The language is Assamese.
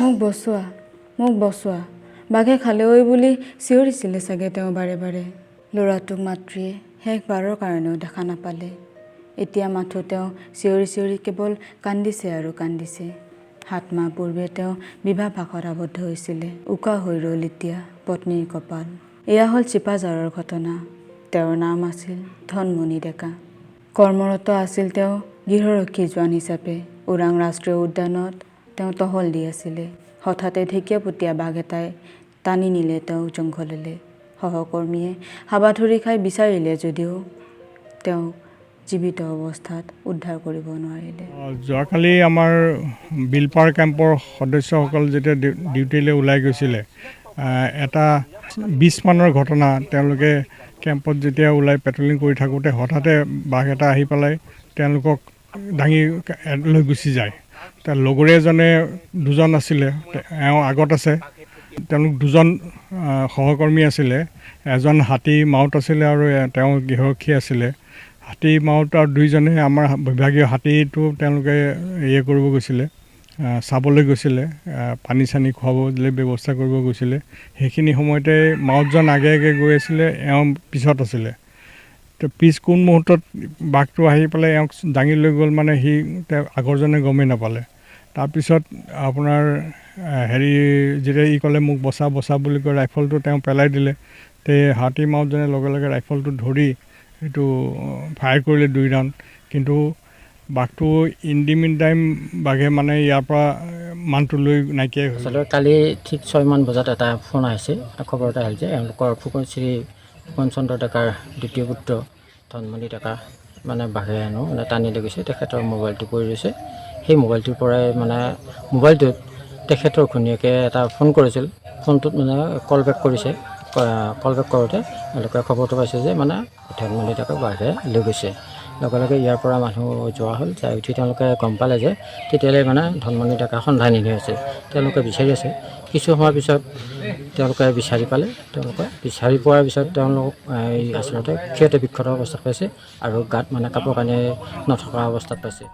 মোক বচোৱা মোক বচোৱা। বাঘে খালেঐ বুলি চিঞৰিছিলে চাগে তেওঁ বাৰে বাৰে। ল'ৰাটোক মাতৃয়ে শেষবাৰৰ কাৰণেও দেখা নাপালে। এতিয়া মাথো তেওঁ চিঞৰি চিঞৰি কেৱল কান্দিছে আৰু কান্দিছে। সাত মাহ পূৰ্বে তেওঁ বিবাহ ভাষত আবদ্ধ হৈছিলে। উকা হৈ ৰ'ল এতিয়া পত্নীৰ কপাল। এয়া হ'ল চিপাঝাৰৰ ঘটনা। তেওঁৰ নাম আছিল ধনমণি ডেকা। কৰ্মৰত আছিল তেওঁ গৃহৰক্ষী জোৱান হিচাপে। ওৰাং ৰাষ্ট্ৰীয় উদ্যানত তেওঁ টহল দি আছিলে। হঠাতে ঢেকীয়াপতীয়া বাঘ এটাই টানি নিলে তেওঁক জংঘললৈ। সহকৰ্মীয়ে হাবাথুৰি খাই বিচাৰিলে যদিও তেওঁক জীৱিত অৱস্থাত উদ্ধাৰ কৰিব নোৱাৰিলে। যোৱাকালি আমাৰ বিলপাৰ কেম্পৰ সদস্যসকল যেতিয়া ডিউ- ডিউটিলৈ ওলাই গৈছিলে এটা বিছ মানৰ ঘটনা তেওঁলোকে কেম্পত যেতিয়া ওলাই পেট্ৰলিং কৰি থাকোঁতে হঠাতে বাঘ এটা আহি পেলাই তেওঁলোকক দাঙি লৈ গুচি যায়। তাৰ লগৰীয়াজনে দুজন আছিলে এওঁ আগত আছে তেওঁলোক দুজন সহকৰ্মী আছিলে এজন হাতী মাউত আছিলে আৰু তেওঁ গৃহৰক্ষী আছিলে। হাতী মাউত আৰু দুইজনে আমাৰ বিভাগীয় হাতীটো তেওঁলোকে ইয়ে কৰিব গৈছিলে। চাবলৈ গৈছিলে পানী চানী খুৱাবলৈ ব্যৱস্থা কৰিব গৈছিলে। সেইখিনি সময়তে মাউতজন আগে আগে গৈ আছিলে এওঁ পিছত আছিলে। তো পিছ কোন মুহূৰ্তত বাঘটো আহি পেলাই এওঁক দাঙি লৈ গ'ল মানে সি তেওঁ আগৰজনে গমেই নাপালে। তাৰপিছত আপোনাৰ হেৰি যেতিয়া ই ক'লে মোক বচা বচা বুলি কৈ ৰাইফলটো তেওঁ পেলাই দিলে। তে হাতী মাউতজনে লগে লগে ৰাইফলটো ধৰি এইটো ফায়াৰ কৰিলে দুই ৰাউণ্ড। কিন্তু বাঘটো ইন দি মিন টাইম বাঘে মানে ইয়াৰ পৰা মানটো লৈ নাইকিয়াই হৈ গ'ল। আচলতে কালি ঠিক ছয়মান বজাত এটা ফোন আহিছে খবৰ এটা আহিল যে এওঁলোকৰ ফুকন শ্ৰী ফুকন চন্দ্ৰ ডেকাৰ দ্বিতীয় পুত্ৰ ধনমণি ডেকা মানে বাঘে হেনো মানে টানি লৈ গৈছে তেখেতৰ মোবাইলটো পৰি ৰৈছে। সেই মোবাইলটোৰ পৰাই মানে মোবাইলটোত তেখেতৰ ঘৈণীয়েকে এটা ফোন কৰিছিল ফোনটোত মানে কল বেক কৰিছে কল বেক কৰোঁতে এওঁলোকে খবৰটো পাইছে যে মানে ধনমণি ডেকাক বাঘে লৈ গৈছে। লগে লগে ইয়াৰ পৰা মানুহ যোৱা হ'ল। যাই উঠি তেওঁলোকে গম পালে যে তেতিয়ালৈ মানে ধনমণি ডেকা সন্ধানহীন হৈ আছে। তেওঁলোকে বিচাৰি আছে। কিছু সময়ৰ পিছত তেওঁলোকে বিচাৰি পালে। তেওঁলোকে বিচাৰি পোৱাৰ পিছত তেওঁলোক আচলতে ক্ষত বিক্ষত অৱস্থাত পাইছে আৰু গাত মানে কাপোৰ কানি নথকা অৱস্থাত পাইছে।